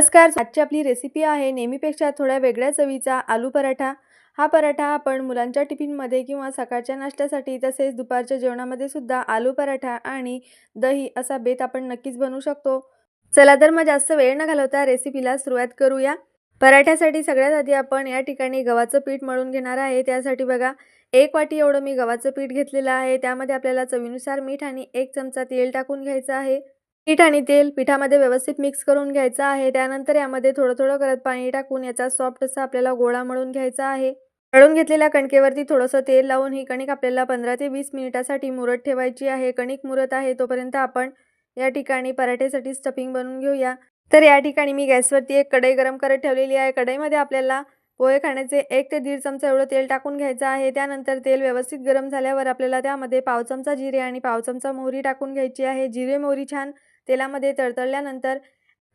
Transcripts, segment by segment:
नमस्कार आजची आपली रेसिपी आहे नेहमीपेक्षा थोड्या वेगळ्या चवीचा आलू पराठा. हा पराठा आपण मुलांच्या टिफिनमध्ये किंवा सकाळच्या नाश्त्यासाठी तसेच दुपारच्या जेवणामध्ये सुद्धा आलू पराठा आणि दही असा बेत आपण नक्कीच बनवू शकतो. चला तर मग जास्त वेळ न घालवता रेसिपीला सुरुवात करूया. पराठ्यासाठी सगळ्यात आधी आपण या ठिकाणी गव्हाचं पीठ मळून घेणार आहे. त्यासाठी बघा एक वाटी एवढं मी गव्हाचं पीठ घेतलेलं आहे. त्यामध्ये आपल्याला चवीनुसार मीठ आणि एक चमचा तेल टाकून घ्यायचं आहे. पीठ आणि तेल पिठामध्ये व्यवस्थित मिक्स करून घ्यायचं आहे. त्यानंतर यामध्ये थोडं थोडं करत पाणी टाकून याचा सॉफ्ट असा आपल्याला गोळा मळून घ्यायचा आहे. मळून घेतलेल्या कणकेवरती थोडंसं तेल लावून ही कणिक आपल्याला पंधरा ते वीस मिनिटासाठी मुरत ठेवायची आहे. कणिक मुरत आहे तोपर्यंत आपण या ठिकाणी पराठ्यासाठी स्टफिंग बनवून घेऊया. तर या ठिकाणी मी गॅसवरती एक कढई गरम करत ठेवलेली आहे. कढईमध्ये आपल्याला पोहे खाण्याचे एक ते दीड चमचा एवढं तेल टाकून घ्यायचं आहे. त्यानंतर तेल व्यवस्थित गरम झाल्यावर आपल्याला त्यामध्ये पाव चमचा जिरे आणि पाव चमचा मोहरी टाकून घ्यायची आहे. जिरे मोहरी छान तेलामध्ये तळतळल्यानंतर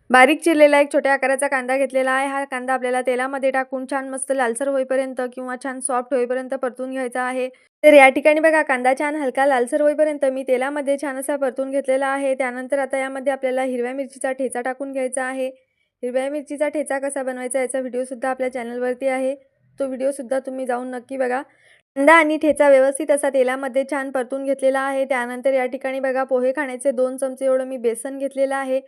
बारीक चिरलेला एक छोट्या आकाराचा कांदा घेतलेला आहे. हा कांदा आपल्याला तेलामध्ये टाकून छान मस्त लालसर होईपर्यंत किंवा छान सॉफ्ट होईपर्यंत परतून घ्यायचा आहे. तर या ठिकाणी बघा कांदा छान हलका लालसर होईपर्यंत मी तेलामध्ये छान असा परतून घेतलेला आहे. त्यानंतर आता यामध्ये आपल्याला हिरव्या मिरचीचा ठेचा टाकून घ्यायचा आहे. हिरव्या मिरचीचा ठेचा कसा बनवायचा याचा व्हिडिओसुद्धा आपल्या चॅनलवरती आहे. तो व्हिडिओसुद्धा तुम्ही जाऊन नक्की बघा. कांदा आणि ठेचा व्यवस्थित असा तेलामध्ये छान परतून घेतलेला आहे. त्यानंतर या ठिकाणी बघा पोहे खाण्याचे दोन चमचे एवढं मी बेसन घेतलेलं आहे.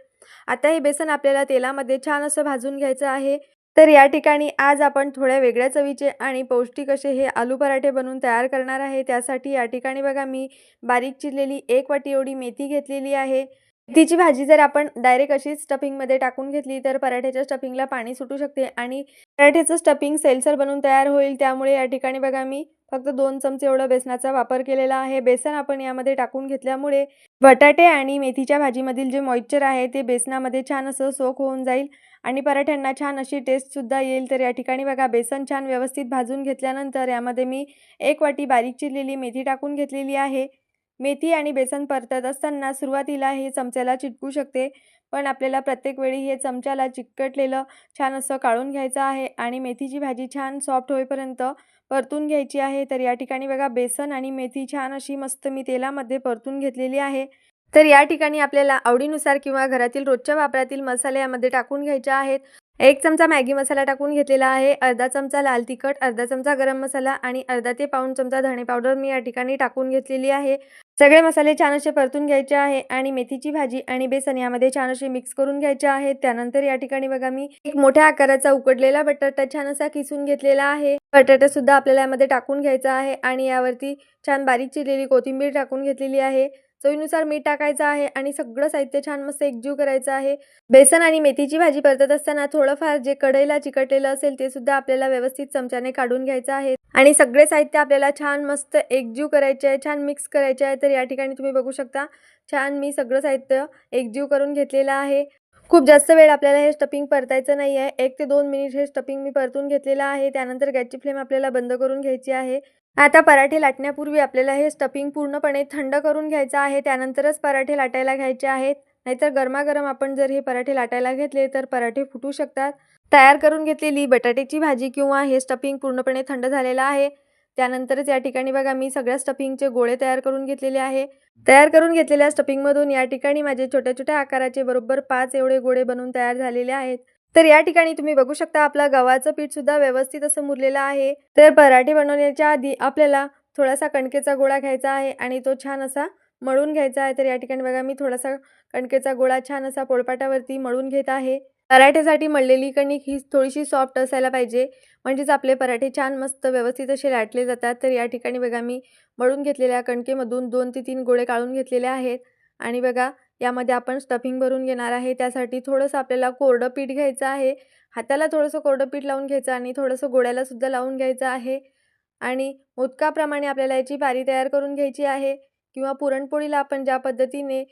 आता हे बेसन आपल्याला तेलामध्ये छान असं भाजून घ्यायचं आहे. तर या ठिकाणी आज आपण थोड्या वेगळ्या चवीचे आणि पौष्टिक असे हे आलू पराठे बनवून तयार करणार आहे. त्यासाठी या ठिकाणी बघा मी बारीक चिरलेली एक वाटी एवढी मेथी घेतलेली आहे. मेथीची भाजी जर आपण डायरेक्ट अशीच स्टफिंगमध्ये टाकून घेतली तर पराठ्याच्या स्टफिंगला पाणी सुटू शकते आणि पराठ्याचं स्टफिंग सेलसर बनून तयार होईल. त्यामुळे या ठिकाणी बघा मी फक्त दोन चमचे एवढं बेसनाचा वापर केलेला आहे. बेसन आपण यामध्ये टाकून घेतल्यामुळे बटाटे आणि मेथीच्या भाजीमधील जे मॉइश्चर आहे ते बेसनामध्ये छान असं सोक होऊन जाईल आणि पराठ्यांना छान अशी टेस्टसुद्धा येईल. तर या ठिकाणी बघा बेसन छान व्यवस्थित भाजून घेतल्यानंतर यामध्ये मी एक वाटी बारीक चिरलेली मेथी टाकून घेतलेली आहे. मेथी आणि बेसन परतत असताना सुरुवातीला हे चमच्याला चिटकू शकते पण आपल्याला प्रत्येक वेळी हे चमच्याला चिकटलेलं छान असं काढून घ्यायचं आहे आणि मेथीची भाजी छान सॉफ्ट होईपर्यंत परतून घ्यायची आहे. तर या ठिकाणी बघा बेसन आणि मेथी छान अशी मस्त मी तेलामध्ये परतून घेतलेली आहे. तर या ठिकाणी आपल्याला आवडीनुसार किंवा घरातील रोजच्या वापरातील मसाले यामध्ये टाकून घ्यायचे आहेत. एक चमचा मॅगी मसाला टाकून घेतलेला आहे. अर्धा चमचा लाल तिखट अर्धा चमचा गरम मसाला आणि अर्धा ते पाऊण चमचा धणे पावडर मी या ठिकाणी टाकून घेतलेली आहे. सगळे मसाले छान असे परतून घ्यायचे आहे आणि मेथीची भाजी आणि बेसन यामध्ये छान असे मिक्स करून घ्यायचे आहे. त्यानंतर या ठिकाणी बघा मी एक मोठ्या आकाराचा उकडलेला बटाटा छान असा किसून घेतलेला आहे. बटाटा सुद्धा आपल्याला यामध्ये टाकून घ्यायचा आहे आणि यावरती छान बारीक चिरलेली कोथिंबीर टाकून घेतलेली आहे. चवीनुसार मीठ टाकायचं आहे आणि सगळं साहित्य छान मस्त एकजीव करायचं आहे. बेसन आणि मेथीची भाजी परतत असताना थोडंफार जे कढईला चिकटलेलं असेल ते सुद्धा आपल्याला व्यवस्थित चमच्याने काढून घ्यायचं आहे. आणि सगळे साहित्य आपल्याला छान मस्त एकजीव करायचे आहे छान मिक्स करायचे आहे. तर या ठिकाणी तुम्ही बघू शकता छान मी सगळं साहित्य एकजीव करून घेतलेलं आहे. खूप जास्त वेळ आपल्याला हे स्टपिंग परतायचं नाही आहे एक ते दोन मिनिट हे स्टपिंग मी परतून घेतलेलं आहे. त्यानंतर गॅसची फ्लेम आपल्याला बंद करून घ्यायची आहे. आता पराठे लाटण्यापूर्वी आपल्याला हे स्टपिंग पूर्णपणे थंड करून घ्यायचं आहे. त्यानंतरच पराठे लाटायला घ्यायचे आहेत. नाहीतर गरमागरम आपण जर हे पराठे लाटायला घेतले तर पराठे फुटू शकतात. तयार करून घेतलेली बटाट्याची भाजी किंवा हे स्टपिंग पूर्णपणे थंड झालेलं आहे. त्यानंतरच या ठिकाणी बघा मी सगळ्या स्टफिंगचे गोळे तयार करून घेतलेले आहे. तयार करून घेतलेल्या स्टफिंगमधून या ठिकाणी माझे छोट्या छोट्या आकाराचे बरोबर पाच एवढे गोळे बनवून तयार झालेले आहेत. तर या ठिकाणी तुम्ही बघू शकता आपला गव्हाचं पीठ सुद्धा व्यवस्थित असं मुरलेलं आहे. तर पराठे बनवण्याच्या आधी आपल्याला थोडासा कणकेचा गोळा घ्यायचा आहे आणि तो छान असा मळून घ्यायचा आहे. तर या ठिकाणी बघा मी थोडासा कणकेचा गोळा छान असा पोळपाटावरती मळून घेत आहे. पराठ्यासाठी मळलेली कणिक ही थोडीशी सॉफ्ट असायला पाहिजे. म्हणजेच आपले पराठे छान मस्त व्यवस्थित असे लाटले जातात. तर या ठिकाणी बघा मी मळून घेतलेल्या कणकेमधून दोन ते तीन गोळे काढून घेतलेले आहेत. आणि बघा यामध्ये आपण स्टफिंग भरून घेणार आहे. त्यासाठी थोडंसं आपल्याला कोरडं पीठ घ्यायचं आहे. हाताला थोडंसं कोरडं पीठ लावून घ्यायचं आणि थोडंसं गोळ्यालासुद्धा लावून घ्यायचं आहे. आणि मोदकाप्रमाणे आपल्याला याची पारी तयार करून घ्यायची आहे. किंवा पुरणपोळीला आपण ज्या पद्धतीने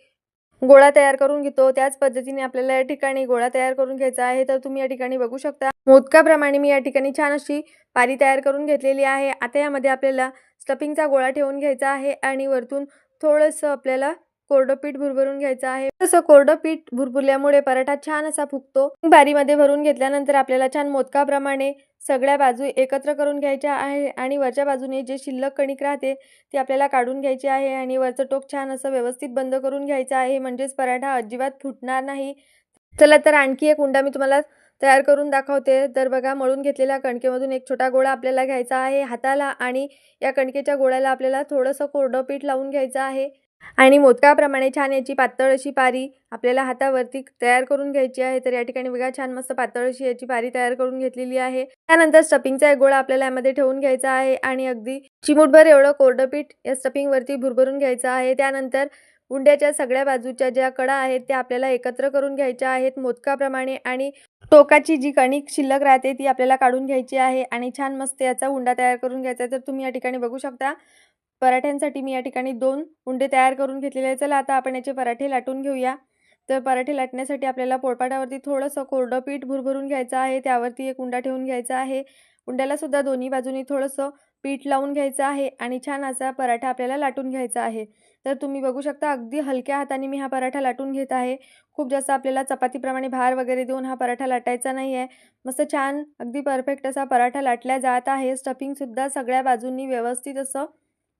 गोळा तयार करून घेतो. त्याच पद्धतीने आपल्याला या ठिकाणी गोळा तयार करून घ्यायचा आहे तर तुम्ही या ठिकाणी बघू शकता. मोदकाप्रमाणे मी या ठिकाणी छान अशी पारी तयार करून घेतलेली आहे. आता यामध्ये आपल्याला स्टफिंगचा गोळा ठेवून घ्यायचा आहे आणि वरतून थोडंसं आपल्याला कोरडं पीठ भुरभरून घ्यायचं आहे. तसं कोरडं पीठ भुरभुरल्यामुळे पराठा छान असा फुगतो. बारीमध्ये भरून घेतल्यानंतर आपल्याला छान मोदकाप्रमाणे सगळ्या बाजू एकत्र करून घ्यायच्या आहे आणि वरच्या बाजूने जे शिल्लक कणिक राहते ती आपल्याला काढून घ्यायची आहे आणि वरचं टोक छान असं व्यवस्थित बंद करून घ्यायचं आहे. म्हणजेच पराठा अजिबात फुटणार नाही. चला तर आणखी एक उंडा मी तुम्हाला तयार करून दाखवते. तर बघा मळून घेतलेल्या कणकेमधून एक छोटा गोळा आपल्याला घ्यायचा आहे हाताला आणि या कणकेच्या गोळ्याला आपल्याला थोडंसं कोरडं पीठ लावून घ्यायचं आहे. आणि मोदकाप्रमाणे छान याची पातळ अशी पारी आपल्याला हातावरती तयार करून घ्यायची आहे. तर या ठिकाणी बघा छान मस्त पातळ अशी याची पारी तयार करून घेतलेली आहे. त्यानंतर स्टफिंगचा एक गोळा आपल्याला यामध्ये ठेवून घ्यायचा आहे आणि अगदी चिमूटभर एवढं कोरडं पीठ या स्टफिंगवरती भुरभरून घ्यायचं आहे. त्यानंतर उंड्याच्या सगळ्या बाजूच्या ज्या कडा आहेत त्या आपल्याला एकत्र करून घ्यायच्या आहेत मोदकाप्रमाणे आणि टोकाची जी कणिक शिल्लक राहते ती आपल्याला काढून घ्यायची आहे आणि छान मस्त याचा उंडा तयार करून घ्यायचा आहे. तर तुम्ही या ठिकाणी बघू शकता. पराठ्यांसाठी मी या ठिकाणी दोन उंडे तयार करून घेतलेले आहे चला आता आपण याचे पराठे लाटून घेऊया. तर पराठे लाटण्यासाठी आपल्याला पोळपाटावरती थोडंसं कोरडं पीठ भुरभरून घ्यायचं आहे. त्यावरती एक उंडा ठेवून घ्यायचा आहे. उंड्याला सुद्धा दोन्ही बाजूनी थोडंसं पीठ लावून घ्यायचं आहे आणि छान असा पराठा आपल्याला लाटून घ्यायचा आहे. तर तुम्ही बघू शकता अगदी हलक्या हाताने मी हा पराठा लाटून घेत आहे. खूप जास्त आपल्याला चपातीप्रमाणे भार वगैरे देऊन हा पराठा लाटायचा नाही आहे मस्त छान अगदी परफेक्ट असा पराठा लाटला जात आहे. स्टफिंगसुद्धा सगळ्या बाजूंनी व्यवस्थित असं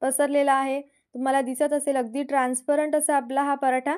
पसरलेला आहे. तुम्हाला दिसत असेल अगदी ट्रान्सपरंट असा आपला हा पराठा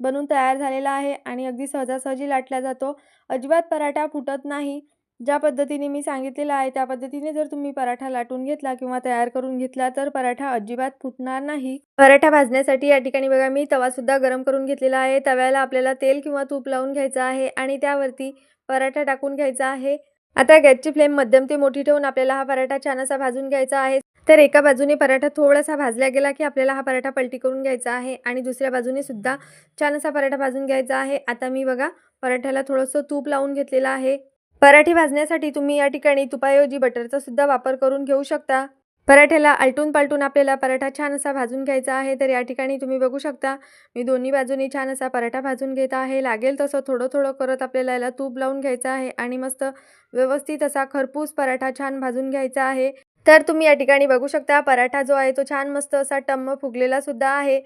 बनून तयार झालेला आहे आणि अगदी सहजासहजी लाटला जातो. अजिबात पराठा फुटत नाही. ज्या पद्धतीने मी सांगितलेलं आहे त्या पद्धतीने जर तुम्ही पराठा लाटून घेतला किंवा तयार करून घेतला तर पराठा अजिबात फुटणार नाही. पराठा भाजण्यासाठी या ठिकाणी बघा मी तवासुद्धा गरम करून घेतलेला आहे. तव्याला आपल्याला तेल किंवा तूप लावून घ्यायचं आहे आणि त्यावरती पराठा टाकून घ्यायचा आहे. आता गॅसची फ्लेम मध्यम ते मोठी ठेवून आपल्याला हा पराठा छान असा भाजून घ्यायचा आहे. तर एका बाजूने पराठा थोडासा भाजला गेला की आपल्याला हा पराठा पलटी करून घ्यायचा आहे आणि दुसऱ्या बाजूने सुद्धा छान असा पराठा भाजून घ्यायचा आहे. आता मी बघा पराठ्याला थोडंसं तूप लावून घेतलेलं आहे. पराठे भाजण्यासाठी तुम्ही या ठिकाणी तुपाऐवजी बटरचा सुद्धा वापर करून घेऊ शकता. पराठ्याला आलटून पालटून आपल्याला पराठा छान असा भाजून घ्यायचा आहे. तर या ठिकाणी तुम्ही बघू शकता मी दोन्ही बाजूनी छान असा पराठा भाजून घेत आहे. लागेल तसं थोडं थोडं करत आपल्याला याला तूप लावून घ्यायचं आहे आणि मस्त व्यवस्थित असा खरपूस पराठा छान भाजून घ्यायचा आहे. तर तुम्ही या ठिकाणी बघू शकता पराठा जो आहे तो छान मस्त असा टम्म फुगलेला सुद्धा आहे.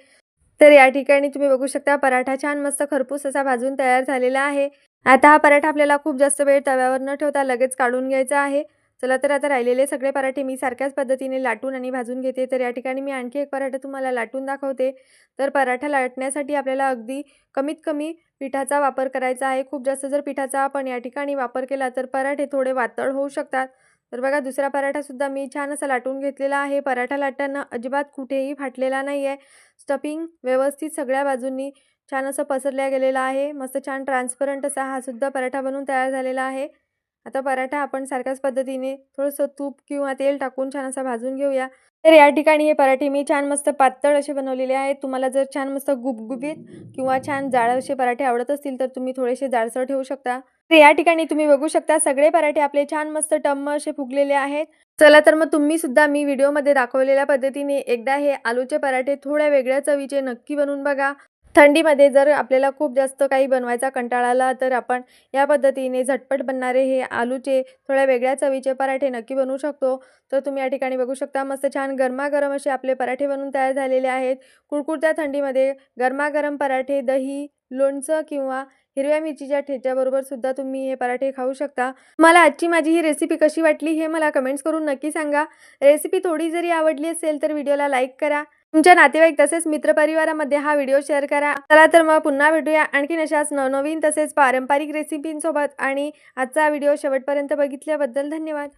तर या ठिकाणी तुम्ही बघू शकता पराठा छान मस्त खरपूस असा भाजून तयार झालेला आहे. आता हा पराठा आपल्याला खूप जास्त वेळ तव्यावर न ठेवता लगेच काढून घ्यायचा आहे. चला तर आता राहिलेले सगळे पराठे मी सारख्याच पद्धतीने लाटून आणि भाजून घेते. तर या ठिकाणी मी आणखी एक पराठा तुम्हाला लाटून दाखवते. तर पराठा लाटण्यासाठी आपल्याला अगदी कमीत कमी पिठाचा वापर करायचा आहे. खूप जास्त जर पिठाचा आपण या ठिकाणी वापर केला तर पराठे थोडे वातळ होऊ शकतात. तर बघा दुसरा पराठासुद्धा मी छान असा लाटून घेतलेला आहे. पराठा लाटताना अजिबात कुठेही फाटलेला नाही आहे स्टफिंग व्यवस्थित सगळ्या बाजूंनी छान असं पसरल्या गेलेला आहे. मस्त छान ट्रान्सपरंट असा हा सुद्धा पराठा बनवून तयार झालेला आहे. आता पराठा आपण सारख्याच पद्धतीने थोडंसं तूप किंवा तेल टाकून छान असा भाजून घेऊया. तर या ठिकाणी हे पराठे मी छान मस्त पातळ असे बनवलेले आहेत. तुम्हाला जर छान मस्त गुबगुबीत किंवा छान जाड असे पराठे आवडत असतील तर तुम्ही थोडेसे जाडसर ठेवू शकता. तर या ठिकाणी तुम्ही बघू शकता सगळे पराठे आपले छान मस्त टम्म असे फुगलेले आहेत. चला तर मग तुम्ही सुद्धा मी व्हिडिओमध्ये दाखवलेल्या पद्धतीने एकदा हे आलूचे पराठे थोड्या वेगळ्या चवीचे नक्की बनवून बघा. थंडीमध्ये जर आपल्याला खूप जास्त काही बनवायचा कंटाळा आला तर आपण या पद्धतीने झटपट बनणारे हे आलूचे थोड्या वेगळ्या चवीचे पराठे नक्की बनवू शकतो. तर तुम्ही या ठिकाणी बघू शकता मस्त छान गरमागरम असे आपले पराठे बनवून तयार झालेले आहेत. कुळकुळत्या थंडीमध्ये गरमागरम पराठे दही लोणचं किंवा हिरव्या मिरचीच्या ठेच्याबरोबर सुद्धा तुम्ही हे पराठे खाऊ शकता. मला आजची माझी ही रेसिपी कशी वाटली हे मला कमेंट्स करून नक्की सांगा. रेसिपी थोडी जरी आवडली असेल तर व्हिडिओला लाईक करा. तुमच्या नातेवाईक तसेच मित्रपरिवारामध्ये हा व्हिडिओ शेअर करा. चला तर मग पुन्हा भेटूया. आणखीन अशाच नवनवीन तसेच पारंपरिक रेसिपींसोबत आणि आजचा व्हिडिओ शेवटपर्यंत बघितल्याबद्दल धन्यवाद.